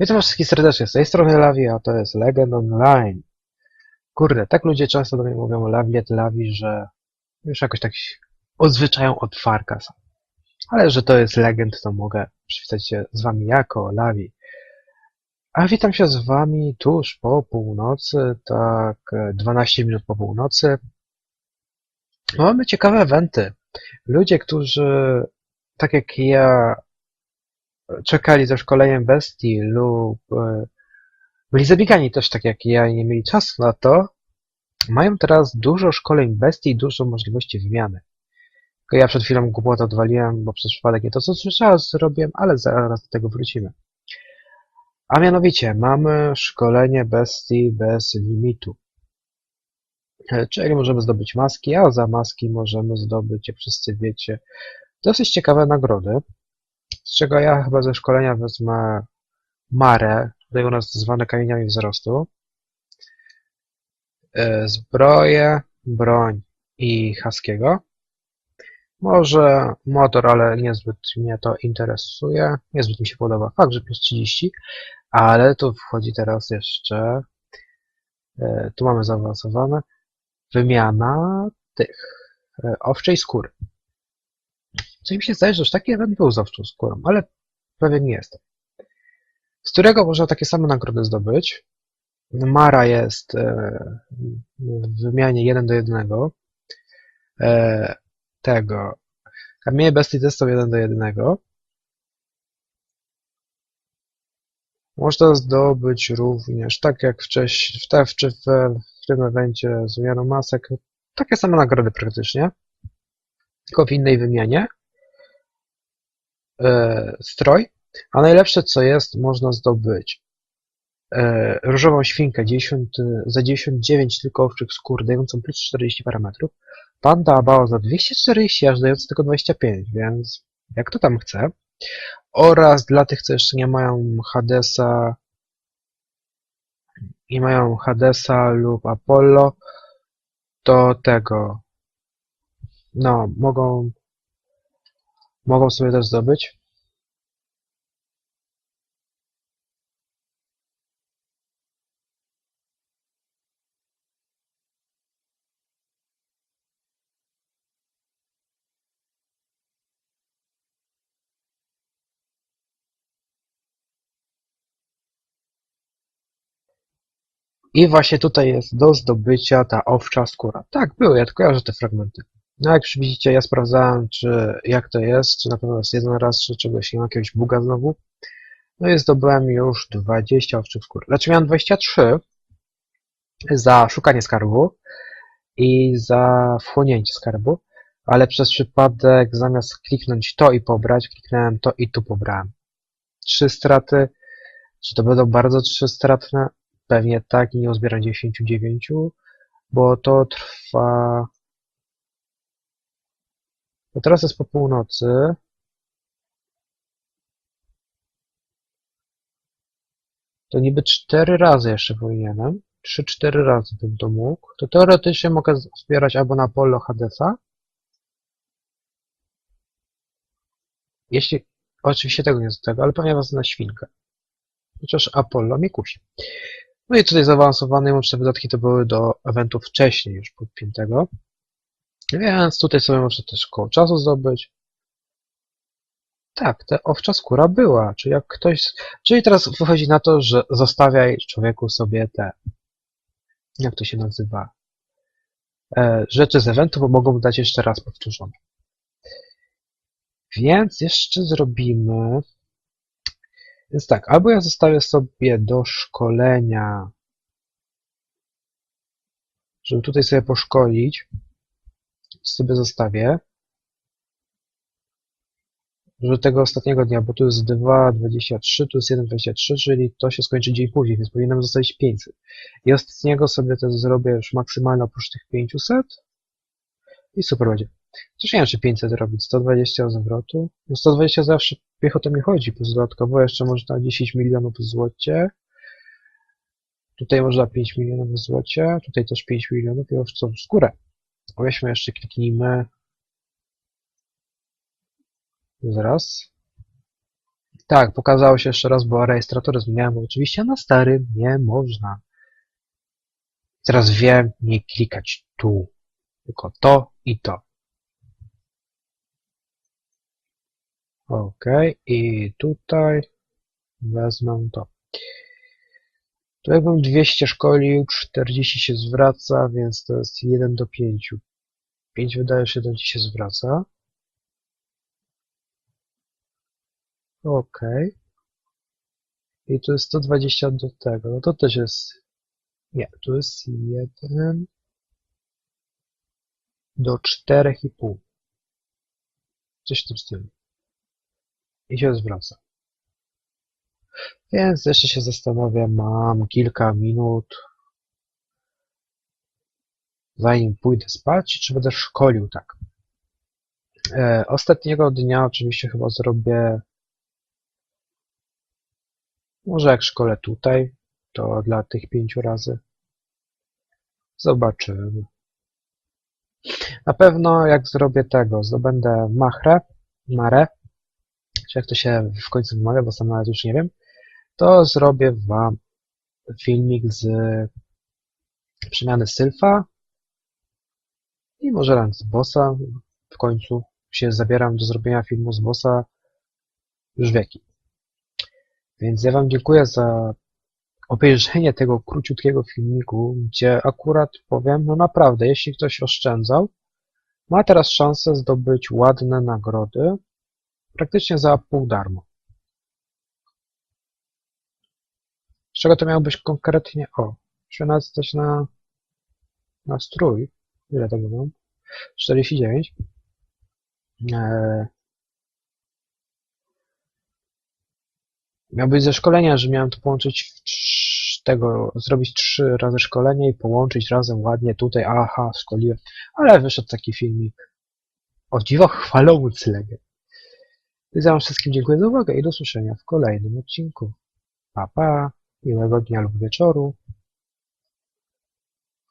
Witam wszystkich serdecznie, z tej strony Lavi, a to jest Legend Online. Kurde, tak ludzie często do mnie mówią Laviet, Lavi, że już jakoś tak się odzwyczają od Farkasa. Ale że to jest Legend, to mogę przywitać się z wami jako Lavi. A witam się z wami tuż po północy, tak e, 12 minut po północy. Mamy ciekawe eventy. Ludzie, którzy tak jak ja czekali ze szkoleniem bestii lub e, byli zabiegani też tak jak ja i nie mieli czasu na to, mają teraz dużo szkoleń bestii i dużo możliwości wymiany. Tylko ja przed chwilą głupotę odwaliłem, bo przez przypadek nie to, co słyszałem, zrobiłem, ale zaraz do tego wrócimy. A mianowicie, mamy szkolenie bestii bez limitu. E, Czyli możemy zdobyć maski, a za maski możemy zdobyć, jak wszyscy wiecie, dosyć ciekawe nagrody. Z czego ja chyba ze szkolenia wezmę Marę, tutaj u nas zwane kamieniami wzrostu. E, Zbroję, broń i Haskiego. Może motor, ale niezbyt mnie to interesuje. Niezbyt mi się podoba. Fakt, że plus 30, ale tu wchodzi teraz jeszcze. e, Tu mamy zaawansowane. Wymiana tych e, owczej skóry. Co mi się zdaje, że już taki event był z owczą skórą, ale pewien nie jestem. Z którego można takie same nagrody zdobyć. Mara jest e, w wymianie 1 do 1. E, tego. Kamienie bestii też są 1 do 1. Można zdobyć również, tak jak wcześniej, w, te, czy w, w tym evencie z wymianą masek, takie same nagrody praktycznie, tylko w innej wymianie e, stroj, a najlepsze co jest, można zdobyć e, różową świnkę 10, za 99 tylko owczych skór, dającą plus 40 parametrów, panda abao za 240, aż dający tylko 25, więc jak to tam chce. Oraz dla tych, co jeszcze nie mają Hadesa i mają Hadesa lub Apollo, to tego no, mogą mogą sobie też zdobyć. I właśnie tutaj jest do zdobycia ta owcza skóra. Tak, były, ja tylko kojarzę te fragmenty. No jak już widzicie, ja sprawdzałem, czy jak to jest, czy na pewno jest jeden raz, czy czegoś nie ma jakiegoś buga znowu. No i zdobyłem już 20 owczych skór. Znaczy miałem 23 za szukanie skarbu i za wchłonięcie skarbu, ale przez przypadek zamiast kliknąć to i pobrać, kliknąłem to i tu pobrałem. Trzy straty. Czy to będą bardzo trzy stratne? Pewnie tak i nie uzbieram 99, bo to trwa bo teraz jest po północy. To niby cztery razy jeszcze powinienem. Trzy, cztery razy bym to mógł. To teoretycznie mogę zbierać albo na Polo Hadesa. Jeśli... Oczywiście tego nie z tego, ale pewnie was na świnkę. Chociaż Apollo mnie kusi. No i tutaj zaawansowane łączne wydatki to były do eventów wcześniej już podpiętego. Więc tutaj sobie można też koło czasu zdobyć. Tak, ta owcza skóra była. Czyli jak ktoś. Czyli teraz wychodzi na to, że zostawiaj człowieku sobie te. Jak to się nazywa? E, rzeczy z eventu, bo mogą dać jeszcze raz powtórzone. Więc jeszcze zrobimy. Więc tak, albo ja zostawię sobie do szkolenia, żeby tutaj sobie poszkolić sobie zostawię, że tego ostatniego dnia, bo tu jest 2,23, tu jest 1,23, czyli to się skończy dzień później, więc powinienem zostawić 500. I ostatniego sobie też zrobię już maksymalnie oprócz tych 500 i super będzie. Coś nie wiem, czy 500 robić, 120 zwrotu. No 120 zawsze piechotą mi chodzi, plus dodatkowo jeszcze można 10 milionów w złocie. Tutaj można 5 milionów w złocie, tutaj też 5 milionów i już co w skórę. Weźmy jeszcze, kliknijmy. Zaraz. Tak, pokazało się jeszcze raz, bo rejestratory zmieniałem, bo oczywiście na starym nie można. Teraz wiem, nie klikać tu, tylko to i to. Ok, i tutaj wezmę to. Tu jakbym 200 szkolił, 40 się zwraca, więc to jest 1 do 5. 5 wydaje się, że ci się zwraca. Ok. I tu jest 120 do tego. No to też jest... Nie, tu jest 1 do 4,5. Coś w tym stylu. I się zwraca. Więc jeszcze się zastanowię, mam kilka minut, zanim pójdę spać, czy będę szkolił tak. E, ostatniego dnia oczywiście chyba zrobię, może jak szkole tutaj, to dla tych pięciu razy. Zobaczymy. Na pewno jak zrobię tego, zdobędę machrę, marę, czy jak to się w końcu wymawia, bo sam nawet już nie wiem, to zrobię Wam filmik z przemiany Sylfa i może nawet z bossa. W końcu się zabieram do zrobienia filmu z bossa już wieki. Więc ja Wam dziękuję za obejrzenie tego króciutkiego filmiku, gdzie akurat powiem, no naprawdę, jeśli ktoś oszczędzał, ma teraz szansę zdobyć ładne nagrody, praktycznie za pół darmo. Z czego to miało być konkretnie? O, muszę coś na, na strój. Ile tego mam? 49. Eee, miał być ze szkolenia, że miałem to połączyć w tego, zrobić trzy razy szkolenie i połączyć razem ładnie tutaj. Aha, szkoliłem. Ale wyszedł taki filmik. O dziwo chwalący. Więc ja wam wszystkim dziękuję za uwagę i do usłyszenia w kolejnym odcinku. Pa, pa. Miłego dnia lub wieczoru.